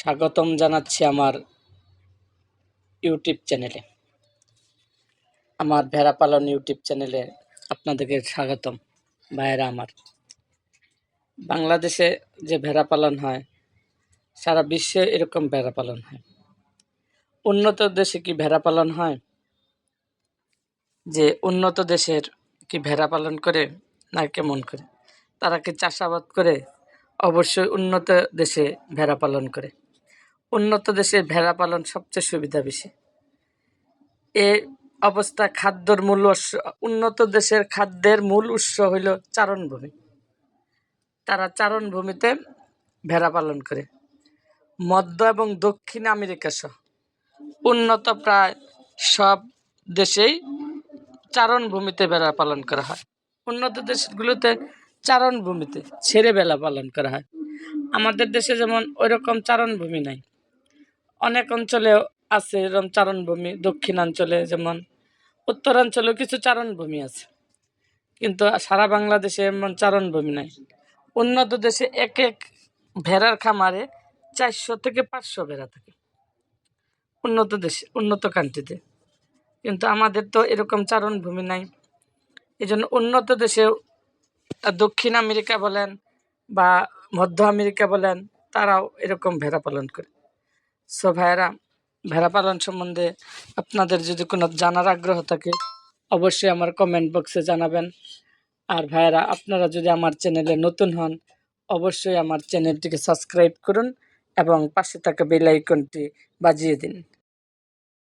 স্বাগতম জানাচ্ছি আমার ইউটিউব চ্যানেলে। আমার ভেড়া পালন ইউটিউব চ্যানেলে আপনাদেরকে স্বাগতম, ভাইয়েরা আমার। বাংলাদেশে যে ভেড়া পালন হয়, সারা বিশ্বে এরকম ভেড়া পালন হয়। উন্নত দেশে কি ভেড়া পালন হয়? যে উন্নত দেশের কি ভেড়া পালন করে না কেমন করে? তারা কি চাষাবাদ করে? অবশ্যই উন্নত দেশে ভেড়া পালন করে। উন্নত দেশে ভেড়া পালন সবচেয়ে সুবিধা বেশি। এ অবস্থা খাদ্যর মূল উৎস, উন্নত দেশের খাদ্যের মূল উৎস হইল চারণভূমি। তারা চারণভূমিতে ভেড়া পালন করে। মধ্য এবং দক্ষিণ আমেরিকা সহ উন্নত প্রায় সব দেশেই চারণভূমিতে ভেড়া পালন করা হয়। উন্নত দেশগুলোতে চারণভূমিতে ছেড়ে বেলা পালন করা হয়। আমাদের দেশে যেমন ওইরকম চারণভূমি নাই। অনেক অঞ্চলে আছে এরকম চারণভূমি, দক্ষিণাঞ্চলে যেমন, উত্তরাঞ্চলেও কিছু চারণভূমি আছে। কিন্তু সারা বাংলাদেশে এমন চারণভূমি নাই। উন্নত দেশে এক এক ভেড়ার খামারে চারশো থেকে পাঁচশো ভেড়া থাকে। উন্নত দেশে, উন্নত কান্ট্রিতে কিন্তু আমাদের তো এরকম চারণভূমি নাই। এই জন্য উন্নত দেশে দক্ষিণ আমেরিকা বলেন বা মধ্য আমেরিকা বলেন, তারাও এরকম ভেড়া পালন করে। সো ভাইয়েরা, ভেড়া পালন সম্বন্ধে আপনাদের যদি কোনো জানার আগ্রহ থাকে, অবশ্যই আমার কমেন্ট বক্সে জানাবেন। আর ভাইয়েরা, আপনারা যদি আমার চ্যানেলে নতুন হন, অবশ্যই আমার চ্যানেলটিকে সাবস্ক্রাইব করুন এবং পাশে থাকা বেল আইকনটি বাজিয়ে দিন।